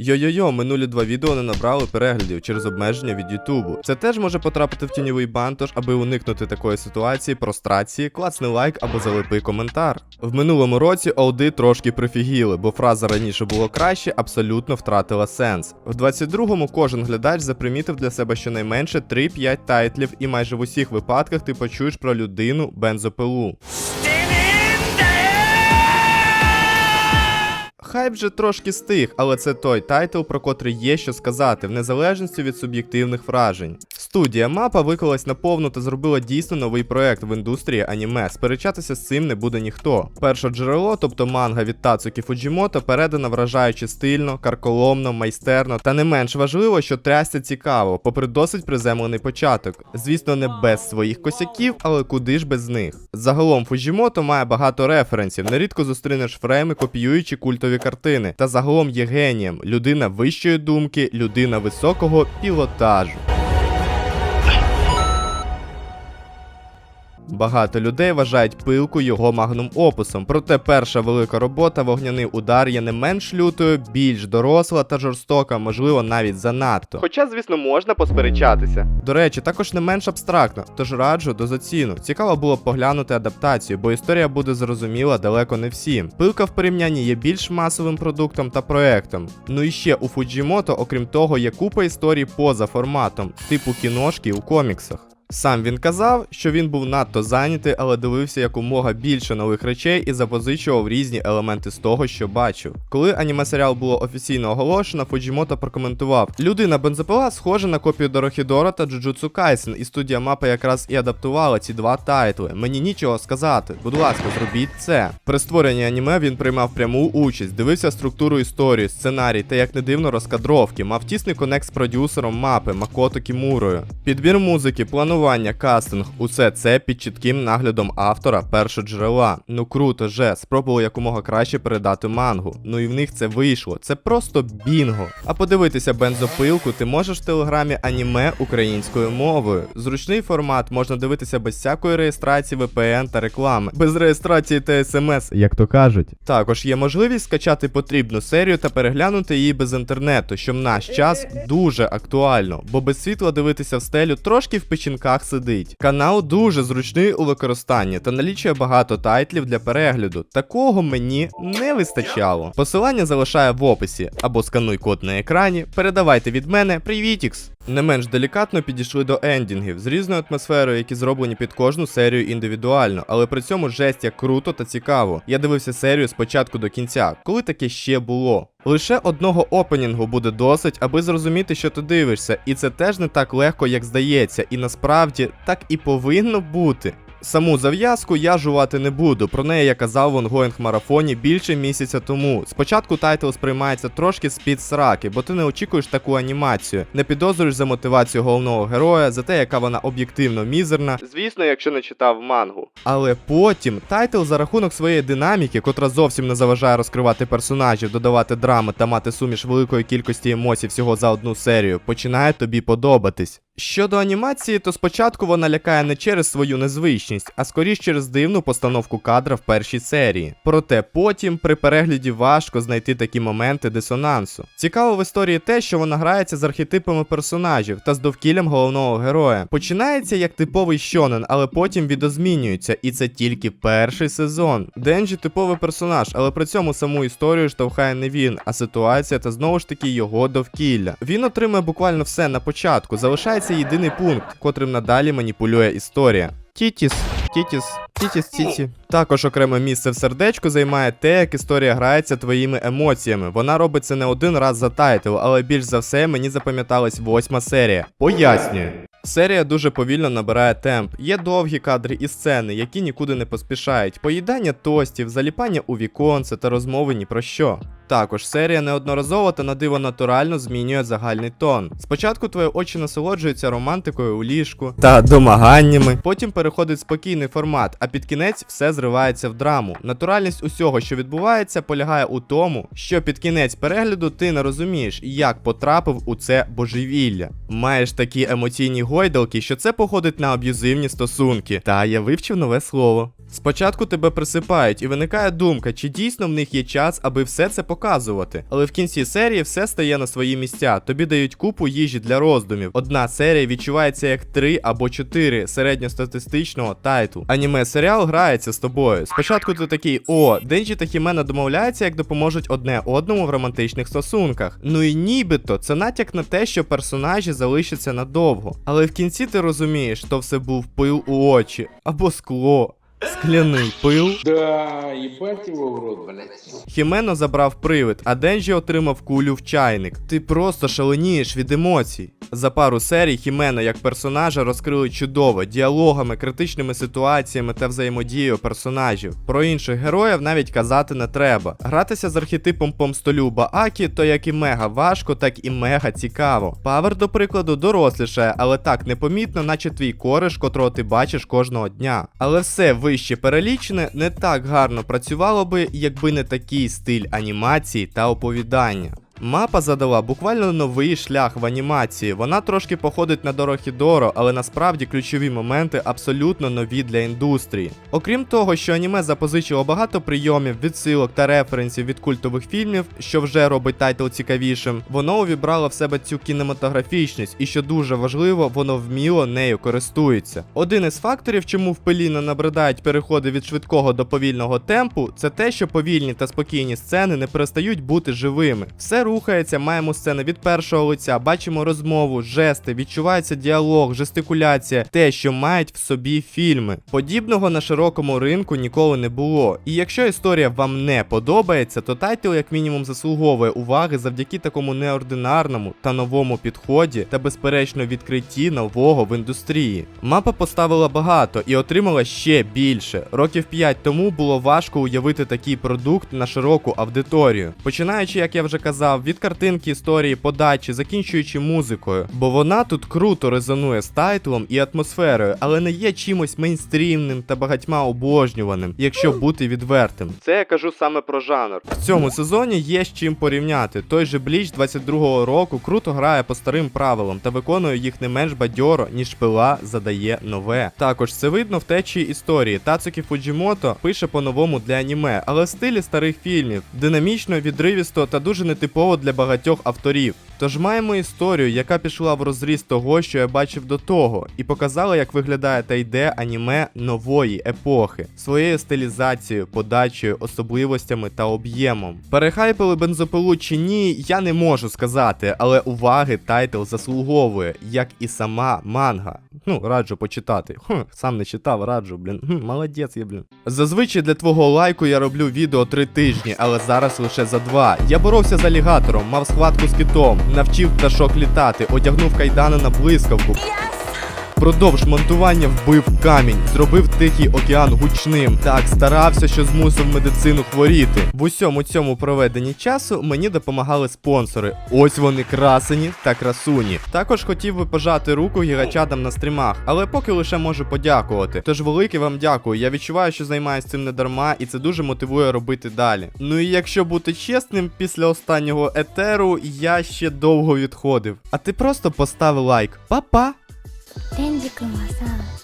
Йо-йо-йо, минулі два відео не набрали переглядів через обмеження від Ютубу. Це теж може потрапити в тіньовий бан, тож аби уникнути такої ситуації, прострації, класни лайк або залипий коментар. В минулому році олди трошки прифігіли, бо фраза раніше було краще абсолютно втратила сенс. В 22-му кожен глядач запримітив для себе щонайменше 3-5 тайтлів, і майже в усіх випадках ти почуєш про людину бензопилу. Хайп же трошки стих, але це той тайтл, про котрий є що сказати, в незалежності від суб'єктивних вражень. Студія мапа виклалась наповну та зробила дійсно новий проект в індустрії аніме. Сперечатися з цим не буде ніхто. Перше джерело, тобто манга від Тацуки Фуджімото, передана вражаючи стильно, карколомно, майстерно, та не менш важливо, що трясся цікаво, попри досить приземлений початок. Звісно, не без своїх косяків, але куди ж без них. Загалом Фуджімото має багато референсів, нерідко зустрінеш фрейми, копіюючи культові картини, та загалом є генієм, людина вищої думки, людина високого пілотажу. Багато людей вважають пилку його магнум опусом, проте перша велика робота вогняний удар є не менш лютою, більш доросла та жорстока, можливо, навіть занадто. Хоча, звісно, можна посперечатися. До речі, також не менш абстрактно, тож раджу до заціну. Цікаво було б поглянути адаптацію, бо історія буде зрозуміла далеко не всім. Пилка в порівнянні є більш масовим продуктом та проектом. Ну і ще у Фуджімото, окрім того, є купа історій поза форматом, типу кіношки у коміксах. Сам він казав, що він був надто зайнятий, але дивився якомога більше нових речей і запозичував різні елементи з того, що бачив. Коли аніме-серіал було офіційно оголошено, Фуджімото прокоментував: Людина бензопила схожа на копію Дорохідора та Джуджутсу Кайсен, і студія мапа якраз і адаптувала ці два тайтли. Мені нічого сказати. Будь ласка, зробіть це. При створенні аніме він приймав пряму участь, дивився структуру історії, сценарій та як не дивно розкадровки, мав тісний конект з продюсером мапи Макото Кімурою. Підбір музики, планування, кастинг усе це під чітким наглядом автора першоджерела. Ну круто же, спробували якомога краще передати мангу. Ну і в них це вийшло. Це просто бінго. А подивитися бензопилку ти можеш в телеграмі аніме українською мовою. Зручний формат можна дивитися без всякої реєстрації VPN та реклами, без реєстрації та смс, як то кажуть. Також є можливість скачати потрібну серію та переглянути її без інтернету, що в наш час дуже актуально, бо без світла дивитися в стелю трошки в печінках сидить. Канал дуже зручний у використанні та налічує багато тайтлів для перегляду. Такого мені не вистачало. Посилання залишаю в описі або скануй код на екрані. Передавайте від мене привітікс. Не менш делікатно підійшли до ендінгів з різною атмосферою, які зроблені під кожну серію індивідуально, але при цьому жесть як круто та цікаво. Я дивився серію з початку до кінця, коли таке ще було. Лише одного опенінгу буде досить, аби зрозуміти, що ти дивишся, і це теж не так легко, як здається, і насправді так і повинно бути. Саму зав'язку я жувати не буду. Про неї я казав в онгоїнг марафоні більше місяця тому. Спочатку тайтл сприймається трошки з-під сраки, бо ти не очікуєш таку анімацію, не підозрюєш за мотивацію головного героя, за те, яка вона об'єктивно мізерна. Звісно, якщо не читав мангу. Але потім тайтл за рахунок своєї динаміки, котра зовсім не заважає розкривати персонажів, додавати драми та мати суміш великої кількості емоцій всього за одну серію, починає тобі подобатись. Щодо анімації, то спочатку вона лякає не через свою незвичність, а скоріш через дивну постановку кадра в першій серії. Проте потім при перегляді важко знайти такі моменти дисонансу. Цікаво в історії те, що вона грається з архетипами персонажів та з довкіллям головного героя. Починається як типовий щонен, але потім відозмінюється, і це тільки перший сезон. Денджі типовий персонаж, але при цьому саму історію штовхає не він, а ситуація та знову ж таки його довкілля. Він отримує буквально все на початку, залишається єдиний пункт, котрим надалі маніпулює історія. Тітіс, тітіс, тітіс, тіті. Також окреме місце в сердечку займає те, як історія грається твоїми емоціями. Вона робить це не один раз за тайтл, але більш за все мені запам'яталась восьма серія. Пояснюю. Серія дуже повільно набирає темп. Є довгі кадри і сцени, які нікуди не поспішають. Поїдання тостів, заліпання у віконце та розмови ні про що. Також серія неодноразово та на диво натурально змінює загальний тон. Спочатку твої очі насолоджуються романтикою у ліжку та домаганнями. Потім переходить спокійний формат, а під кінець все зривається в драму. Натуральність усього, що відбувається, полягає у тому, що під кінець перегляду ти не розумієш, як потрапив у це божевілля. Маєш такі емоційні гойдалки, що це походить на аб'юзивні стосунки. Та я вивчив нове слово. Спочатку тебе присипають, і виникає думка, чи дійсно в них є час, аби все це показувати. Але в кінці серії все стає на свої місця. Тобі дають купу їжі для роздумів. Одна серія відчувається як три або чотири середньостатистичного тайту. Аніме серіал грається з тобою. Спочатку ти такий: о, Денджі та Хімена домовляються, як допоможуть одне одному в романтичних стосунках. Ну і нібито це натяк на те, що персонажі залишаться надовго. Але в кінці ти розумієш, що все був пил у очі або скло. Скляний пил. Да, ебать его в рот, блядь. Хімено забрав привид, а Денджі отримав кулю в чайник. Ти просто шаленієш від емоцій. За пару серій Хімена як персонажа розкрили чудово діалогами, критичними ситуаціями та взаємодією персонажів. Про інших героїв навіть казати не треба. Гратися з архетипом помстолюба Акі то як і мега важко, так і мега цікаво. Павер, до прикладу, дорослішає, але так непомітно, наче твій кореш, котрого ти бачиш кожного дня. Але все вище перелічене не так гарно працювало би, якби не такий стиль анімації та оповідання. Мапа задала буквально новий шлях в анімації. Вона трошки походить на Дорохідоро, але насправді ключові моменти абсолютно нові для індустрії. Окрім того, що аніме запозичило багато прийомів, відсилок та референсів від культових фільмів, що вже робить тайтл цікавішим, воно увібрало в себе цю кінематографічність, і що дуже важливо, воно вміло нею користується. Один із факторів, чому в пеліно набридають переходи від швидкого до повільного темпу, це те, що повільні та спокійні сцени не перестають бути живими. Все рухається, маємо сцени від першого лиця, бачимо розмову, жести, відчувається діалог, жестикуляція, те, що мають в собі фільми. Подібного на широкому ринку ніколи не було. І якщо історія вам не подобається, то тайтл як мінімум заслуговує уваги завдяки такому неординарному та новому підході та безперечно відкритті нового в індустрії. Мапа поставила багато і отримала ще більше. Років 5 тому було важко уявити такий продукт на широку аудиторію. Починаючи, як я вже казав, від картинки історії, подачі, закінчуючи музикою, бо вона тут круто резонує з тайтлом і атмосферою, але не є чимось мейнстрімним та багатьма обожнюваним, якщо бути відвертим. Це я кажу саме про жанр. В цьому сезоні є з чим порівняти. Той же Бліч 22-го року круто грає по старим правилам та виконує їх не менш бадьоро, ніж пила задає нове. Також це видно в течії історії. Тацукі Фуджімото пише по-новому для аніме, але в стилі старих фільмів, динамічно, відривісто та дуже нетипово для багатьох авторів. Тож маємо історію, яка пішла в розріз того, що я бачив до того, і показала, як виглядає та йде аніме нової епохи, своєю стилізацією, подачею, особливостями та об'ємом. Перехайпили бензопилу чи ні, я не можу сказати, але уваги тайтл заслуговує, як і сама манга. Ну, раджу почитати. Хм, сам не читав, раджу, блін. Хм, молодець я, блін. Зазвичай для твого лайку я роблю відео три тижні, але зараз лише за два. Я боровся з алігатором, мав схватку з китом, навчив пташок літати, одягнув кайдани на блискавку. Продовж монтування вбив камінь, зробив тихий океан гучним. Так старався, що змусив медицину хворіти. В усьому цьому проведенні часу мені допомагали спонсори. Ось вони красені та красуні. Також хотів би пожати руку гігачадам на стрімах, але поки лише можу подякувати. Тож велике вам дякую. Я відчуваю, що займаюся цим не дарма, і це дуже мотивує робити далі. Ну і якщо бути чесним, після останнього етеру я ще довго відходив. А ти просто постав лайк. Па-па! 天ンジ君はさ